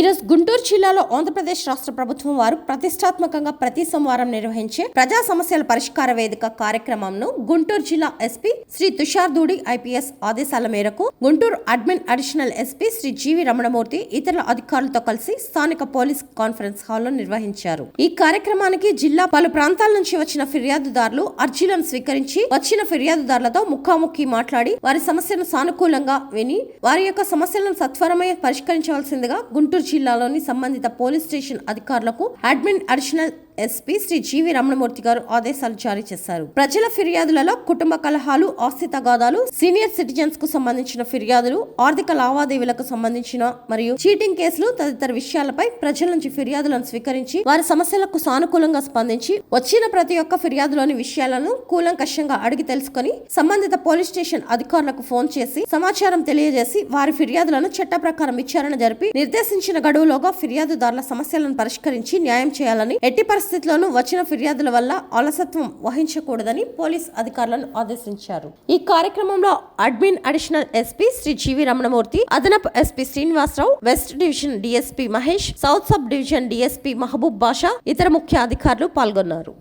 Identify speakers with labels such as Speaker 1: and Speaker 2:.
Speaker 1: గుంటూరు జిల్లాలో ఆంధ్రప్రదేశ్ రాష్ట్ర ప్రభుత్వం వారు ప్రతిష్టాత్మకంగా ప్రతి సోమవారం నిర్వహించే ప్రజా సమస్యల పరిష్కార వేదిక కార్యక్రమంను గుంటూరు జిల్లా ఎస్పీ శ్రీ తుషార్ దూడి ఐపీఎస్ ఆదేశాల మేరకు Guntur admin additional SP Shri GV Ramanamurthy ఇతర అధికారులతో కలిసి స్థానిక పోలీస్ కాన్ఫరెన్స్ హాల్లో నిర్వహించారు. ఈ కార్యక్రమానికి జిల్లా పలు ప్రాంతాల నుంచి వచ్చిన ఫిర్యాదుదారులు అర్జీలను స్వీకరించి వచ్చిన ఫిర్యాదుదారులతో ముఖాముఖి మాట్లాడి వారి సమస్యను సానుకూలంగా విని వారి యొక్క సమస్యలను సత్వరమే పరిష్కరించవలసిందిగా గుంటూరు జిల్లాలోని సంబంధిత పోలీస్ స్టేషన్ అధికారులకు admin additional SP Shri GV Ramanamurthy గారు ఆదేశాలు జారీ చేశారు. ప్రజల ఫిర్యాదులలో కుటుంబ కలహాలు ఆస్తి తగాదాలు సీనియర్ సిటిజన్స్కు సంబంధించిన ఫిర్యాదులు ఆర్థిక లావాదేవీలకు సంబంధించిన మరియు చీటింగ్ కేసులు తదితర విషయాలపై ప్రజల నుంచి ఫిర్యాదులను స్వీకరించి వారి సమస్యలకు సానుకూలంగా స్పందించి వచ్చిన ప్రతి ఒక్క ఫిర్యాదులోని విషయాలను కూలంకషంగా అడిగి తెలుసుకొని సంబంధిత పోలీస్ స్టేషన్ అధికారులకు ఫోన్ చేసి సమాచారం తెలియజేసి వారి ఫిర్యాదులను చట్ట ప్రకారం విచారణ జరిపి నిర్దేశించిన గడువులోగా ఫిర్యాదుదారుల సమస్యలను పరిష్కరించి న్యాయం చేయాలని ఎట్టి పరిస్థితుల్లోనూ వచ్చిన ఫిర్యాదుల వల్ల అలసత్వం వహించకూడదని పోలీస్ అధికారులను ఆదేశించారు. ఈ కార్యక్రమంలో admin additional SP Shri GV Ramanamurthy అదనపు SP Srinivasarao west division DSP Mahesh south sub division DSP Mahaboob Basha ఇతర ముఖ్య అధికారులు పాల్గొన్నారు.